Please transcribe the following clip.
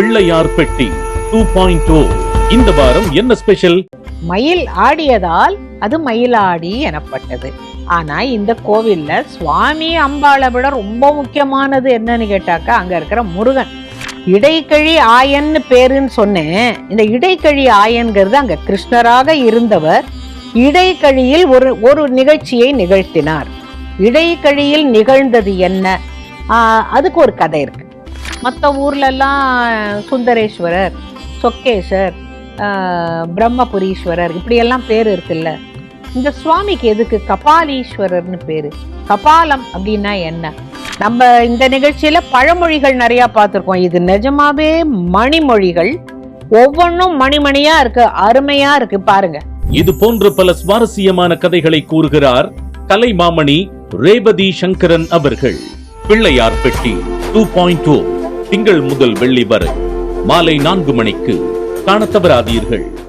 பிள்ளையார் பெட்டி two point oh. இந்த வாரம் என்ன ஸ்பெஷல் மயில் ஆடியதால் அது மயிலாடி எனப்பட்டது. ஆனா இந்த கோவில்ல சுவாமி அம்பாளை விட ரொம்ப முக்கியமானது என்னன்னு கேட்டாக்கா அங்க இருக்கிற முருகன். இடைக்கழி ஆயன்னு பேருன்னு சொன்னேன். இந்த இடைக்கழி ஆயன்கிறது அங்க கிருஷ்ணராக இருந்தவர் இடைக்கழியில் ஒரு ஒரு நிகழ்ச்சியை நிகழ்த்தினார். இடைக்கழியில் நிகழ்ந்தது என்ன? ஆஹ் அதுக்கு ஒரு கதை இருக்கு. மற்ற ஊர்ல எல்லாம் சுந்தரேஸ்வரர் சொக்கேஸ்வர் ஆஹ் பிரம்மபுரீஸ்வரர் இப்படியெல்லாம் பேர் இருக்குல்ல. இந்த சுவாமிக்கு எதுக்கு கபாலீஸ்வரர்னு பேரு? கபாலம் அப்படின்னா என்ன? நம்ம இந்த நிகழ்ச்சியில பழமொழிகள் நிறைய பார்த்துருக்கோம். இது நிஜமாவே மணிமொழிகள். ஒவ்வொன்றும் மணிமணியா இருக்கு அருமையா இருக்கு. பாருங்க. இது போன்ற பல சுவாரஸ்யமான கதைகளை கூறுகிறார் கலைமாமணி ரேபதி சங்கரன் அவர்கள். பிள்ளையார் பெட்டி டூ பாயிண்ட் டூ திங்கள் முதல் வெள்ளி வரை மாலை நான்கு மணிக்கு காண தவறாதீர்கள்.